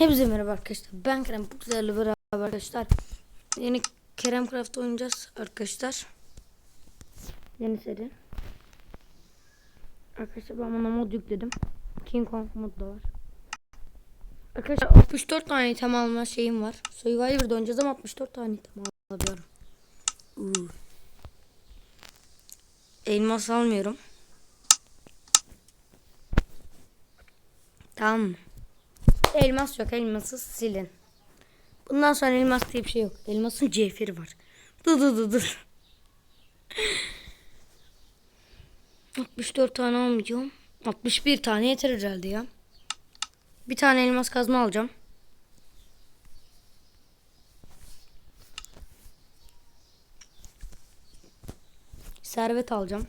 Hepinize merhaba arkadaşlar. Ben Kerem güzel beraber arkadaşlar. Yeni Kerem Craft oynayacağız arkadaşlar. Yeni seri. Arkadaşlar ben buna mod yükledim. King Kong mod da var. Arkadaşlar 64 tane item alma şeyim var. Survivor'da oynayacağız ama 64 tane item alabiliyorum. Elmas almıyorum. Tamam mı? Elmas yok. Elması silin. Bundan sonra elmas diye bir şey yok. Elmasın cevheri var. Dur dur dur dur. 64 tane almayacağım. 61 tane yeter herhalde ya. Bir tane elmas kazma alacağım. Servet alacağım.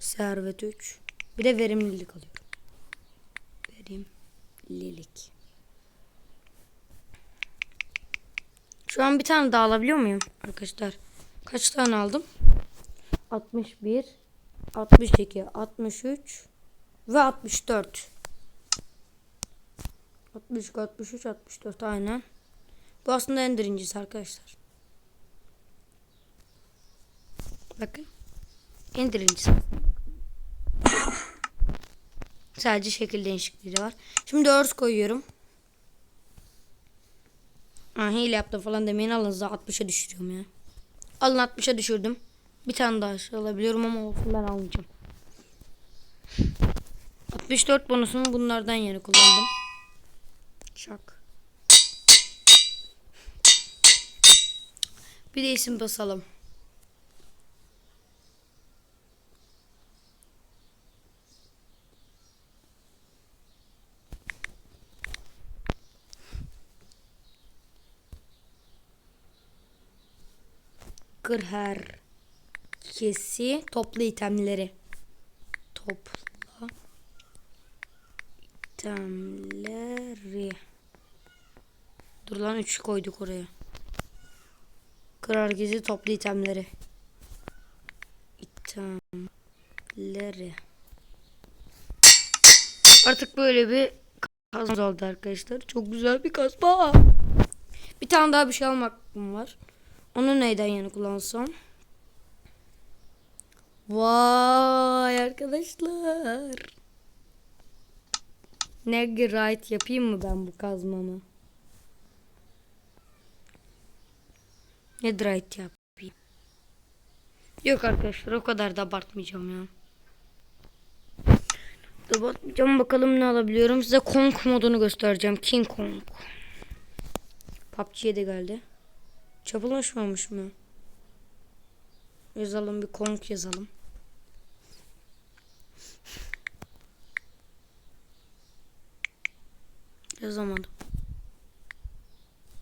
Servet 3. Bir de verimlilik alıyorum. Verimlilik. Şu an bir tane daha alabiliyor muyum arkadaşlar? Kaç tane aldım? 61, 62, 63 ve 64. 62, 63, 64 aynen. Bu aslında en birincisi arkadaşlar. Bakın. En birincisi. Sadece şekil değişikliği var. Şimdi örs koyuyorum. Ha, hile yaptım falan demeyin alın size 60'a düşürüyorum ya. Alın 60'a düşürdüm. Bir tane daha şey alabiliyorum ama olsun ben almayacağım. 64 bonusunu bunlardan yeni kullandım. Şak. Bir de isim basalım. Kırher kesi toplu itemleri. Topla itemleri. Dur lan 3 koyduk oraya. Kırar gezi toplu itemleri. İtemleri. Artık böyle bir kazma oldu arkadaşlar. Çok güzel bir kazma. Bir tane daha bir şey almak var. Onu neyden yana kullansam? Vay arkadaşlar. Netherite yapayım mı ben bu kazmamı? Netherite yapayım. Yok arkadaşlar o kadar da abartmayacağım ya. Abartmayacağım bakalım ne alabiliyorum. Size Kong modunu göstereceğim. King Kong. PUBG'ye de geldi. Çapılaşmamış mı? Yazalım bir Kong yazalım. Yazamadım.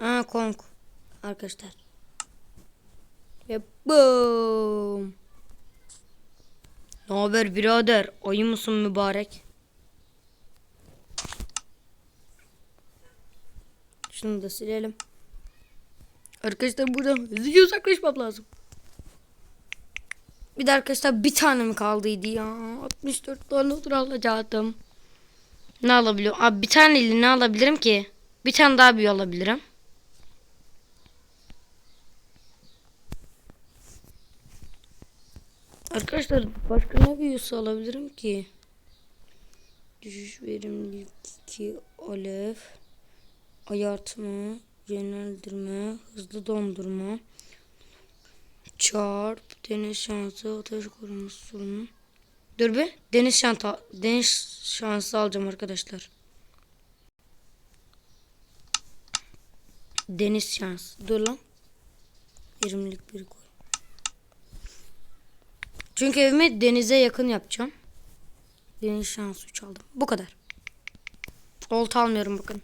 Aa Kong. Arkadaşlar. Ve. Ne haber birader? Ayı mısın mübarek? Şunu da silelim. Arkadaşlar buradan hızlıca uzaklaşmam lazım. Bir de arkadaşlar bir tane mi kaldıydı ya? 64 tane otur alacaktım. Ne alabiliyorum? Abi bir taneyle ne alabilirim ki? Bir tane daha büyü alabilirim. Arkadaşlar başka ne büyüsü alabilirim ki? Düşüş verimlilik 2 alev ayartma yöneldirme hızlı dondurma çarp deniz şansı ateş koruması. Sorunu dur be deniz şanta deniz şansı alacağım arkadaşlar. Deniz şansı. Dur lan. Verimlilik bir koy çünkü evimi denize yakın yapacağım. Deniz şansı 3 aldım. Bu kadar. Olta almıyorum bakın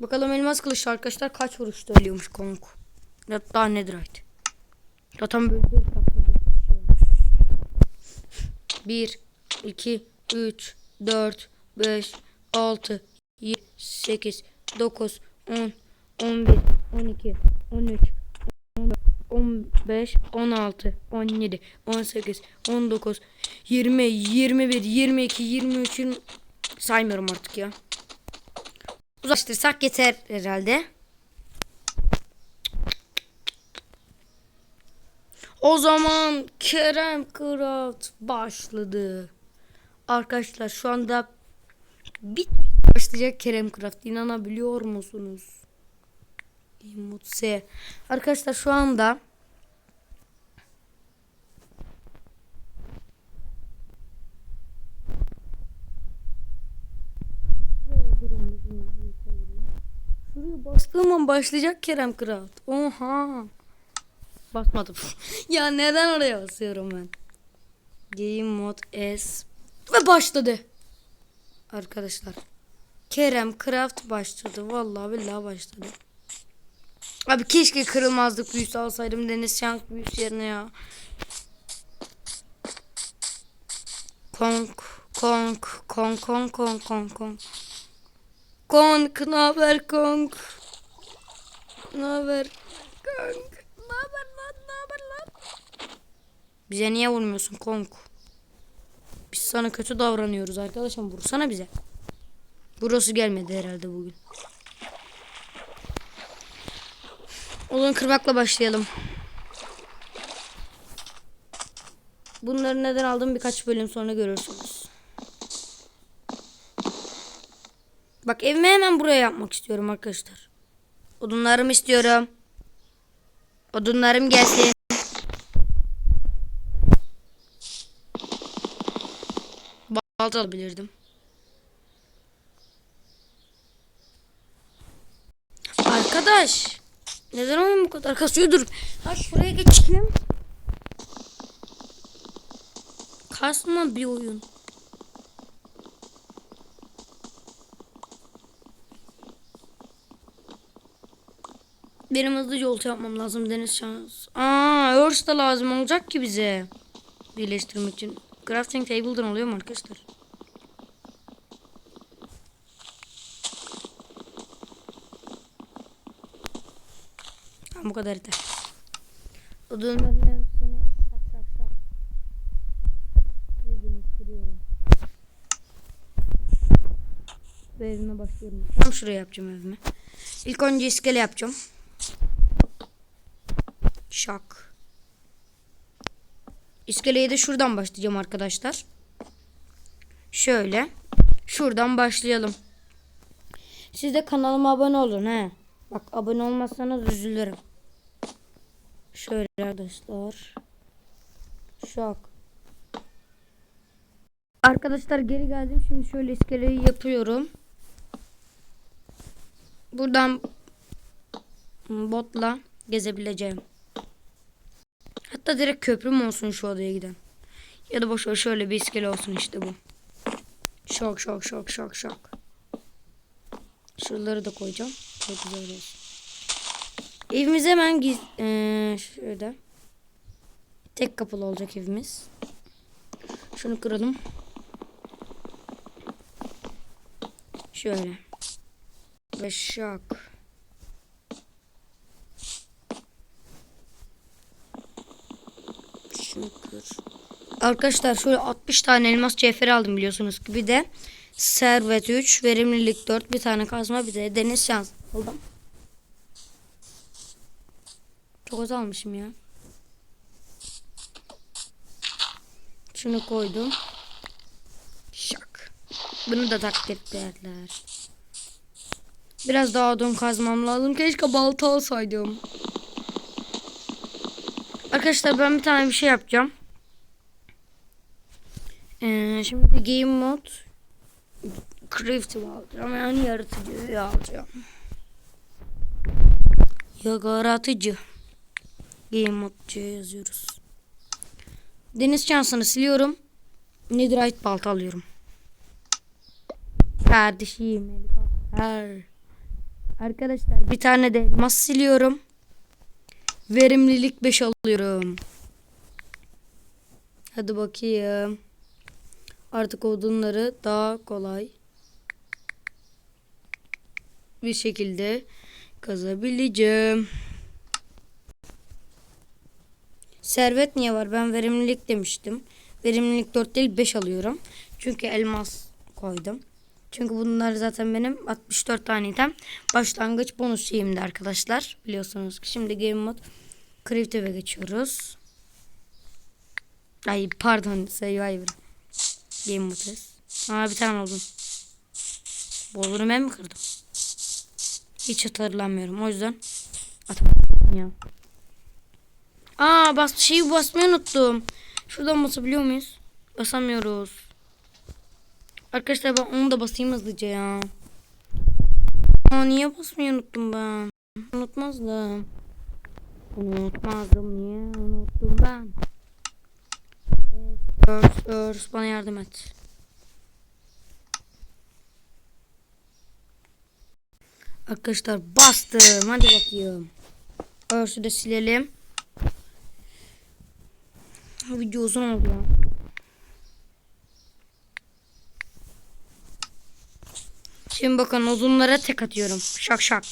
Bakalım elmas kılıçlı arkadaşlar kaç vuruşta ölüyormuş Kong. Hatta Netherite. Zaten böyle dört Bir, iki, üç, dört, beş, altı, yedi, sekiz, dokuz, on, on bir, on iki, on üç, on dört, on 15, 16, 17, 18, 19, 20, 21, 22, 23, 20... saymıyorum artık ya. Uzlaştırsak yeter herhalde. O zaman Kerem Kırat başladı. Arkadaşlar şu anda bit başlayacak Kerem Craft. İnanabiliyor musunuz? Mutse. Arkadaşlar şu anda Şuraya bastığım an başlayacak Kerem Craft. Oha. Basmadım. ya neden oraya basıyorum ben? Game Mode S ve başladı. Arkadaşlar. Kerem Craft başladı. Vallahi billahi başladı. Abi keşke kırılmazdık büyüsü alsaydım Deniz Şank büyüsü yerine ya. Konk, konk, konk, konk, konk, konk, konk. Konk? Ne haber? Konk, ne haber lan, ne haber lan? Bize niye vurmuyorsun konk? Biz sana kötü davranıyoruz arkadaşım. Vursana bize. Burası gelmedi herhalde bugün. Odun kırmakla başlayalım. Bunları neden aldım birkaç bölüm sonra görürsünüz. Bak evimi hemen buraya yapmak istiyorum arkadaşlar. Odunlarımı istiyorum. Odunlarım gelsin. Balta alabilirdim. Arkadaş. Neden oyun bu kadar kasıyor? Dur. Ha şuraya geçeyim. Kasma bir oyun. Benim hızlı yol yapmam lazım Deniz Şans. Aa, örs da lazım olacak ki bize. Birleştirmek için. Crafting table'dan oluyor mu arkadaşlar? Tamam bu kadar yeter. Odunların hepsini şak şak şak. Bir birleştiriyorum. Ve evime başlıyorum. Tam şuraya yapacağım evimi. İlk önce iskele yapacağım. Şak. İskeleye de şuradan başlayacağım arkadaşlar. Şöyle. Şuradan başlayalım. Siz de kanalıma abone olun he. Bak abone olmazsanız üzülürüm. Şöyle arkadaşlar. Şak. Arkadaşlar geri geldim. Şimdi şöyle iskeleyi yapıyorum. Buradan botla gezebileceğim. Hatta direkt köprüm olsun şu odaya giden. Ya da boş ver şöyle bir iskele olsun işte bu. Şok şok şok şok şok. Şuraları da koyacağım. Çok güzel olsun. Evimiz hemen giz ee, şöyle. Tek kapılı olacak evimiz. Şunu kıralım. Şöyle. Ve şak. Şunu kır. Arkadaşlar şöyle 60 tane elmas cevheri aldım biliyorsunuz ki. Bir de servet 3, verimlilik 4, bir tane kazma, bir de deniz şans aldım. Çok az almışım ya. Şunu koydum. Şak. Bunu da takdir derler. Biraz daha odun kazmam lazım. Keşke balta alsaydım. Arkadaşlar ben bir tane bir şey yapacağım. Ee, şimdi game mod creative alacağım. Yani yaratıcı alacağım. Yaratıcı. Game mod yazıyoruz. Deniz şansını siliyorum. Netherite balta alıyorum. Kardeşim helikopter. Arkadaşlar bir tane de elmas siliyorum. Verimlilik 5 alıyorum. Hadi bakayım. Artık odunları daha kolay bir şekilde kazabileceğim. Servet niye var? Ben verimlilik demiştim. Verimlilik 4 değil 5 alıyorum. Çünkü elmas koydum. Çünkü bunlar zaten benim 64 tane item. Başlangıç bonus şeyimdi arkadaşlar. Biliyorsunuz ki şimdi game mod Creative'e geçiyoruz. Ay pardon Survivor. Game mod test. Aa bir tane oldum. Bolunu ben mi kırdım? Hiç hatırlamıyorum. O yüzden atamadım ya. Aa bas şeyi basmayı unuttum. Şuradan basabiliyor muyuz? Basamıyoruz. Arkadaşlar ben onu da basayım hızlıca ya. Aa niye basmayı unuttum ben? Unutmazdım. Unutmazdım niye unuttum ben? Örs, örs bana yardım et. Arkadaşlar bastım. Hadi bakayım. Örsü de silelim. Video uzun oldu ya. Şimdi bakın uzunlara tek atıyorum. Şak şak.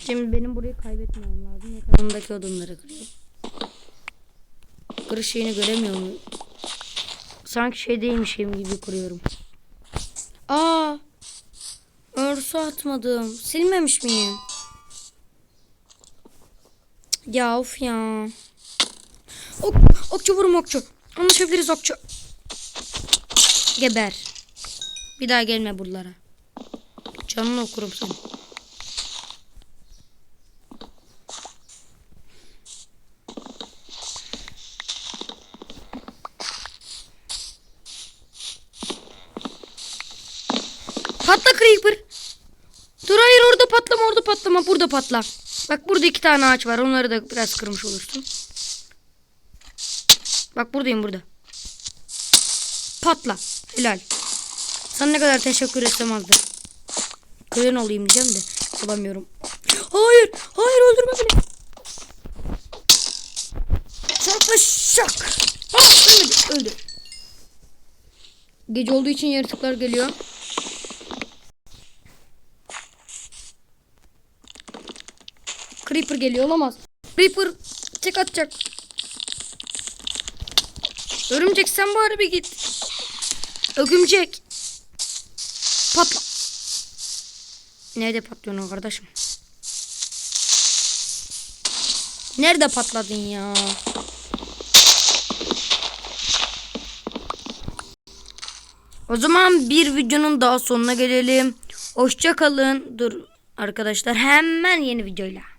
Şimdi benim burayı kaybetmem lazım. Yakınımdaki odunları kırıyorum. Kırış şeyini göremiyor muyum? Sanki şey değilmişim gibi kuruyorum. Aa! Örsü atmadım. Silmemiş miyim? Ya of ya. Ok, okçu vurum okçu. Anlaşabiliriz okçu. Geber. Bir daha gelme buralara. Canını okurum seni. Patla Creeper. Dur hayır orada patlama orada patlama burada patla. Bak burada iki tane ağaç var onları da biraz kırmış olursun. Bak buradayım burada. Patla. Helal. Sana ne kadar teşekkür etsem azdır. Köyün olayım diyeceğim de olamıyorum. Hayır. Hayır öldürme beni. Çarpma şak. Ah ölmedi. Öldü. Gece olduğu için yaratıklar geliyor. Creeper geliyor olamaz. Creeper tek atacak. Örümcek sen bari bir git. Ögümcek. Patla. Nerede patlıyorsun kardeşim? Nerede patladın ya? O zaman bir videonun daha sonuna gelelim. Hoşça kalın. Dur arkadaşlar hemen yeni videoyla.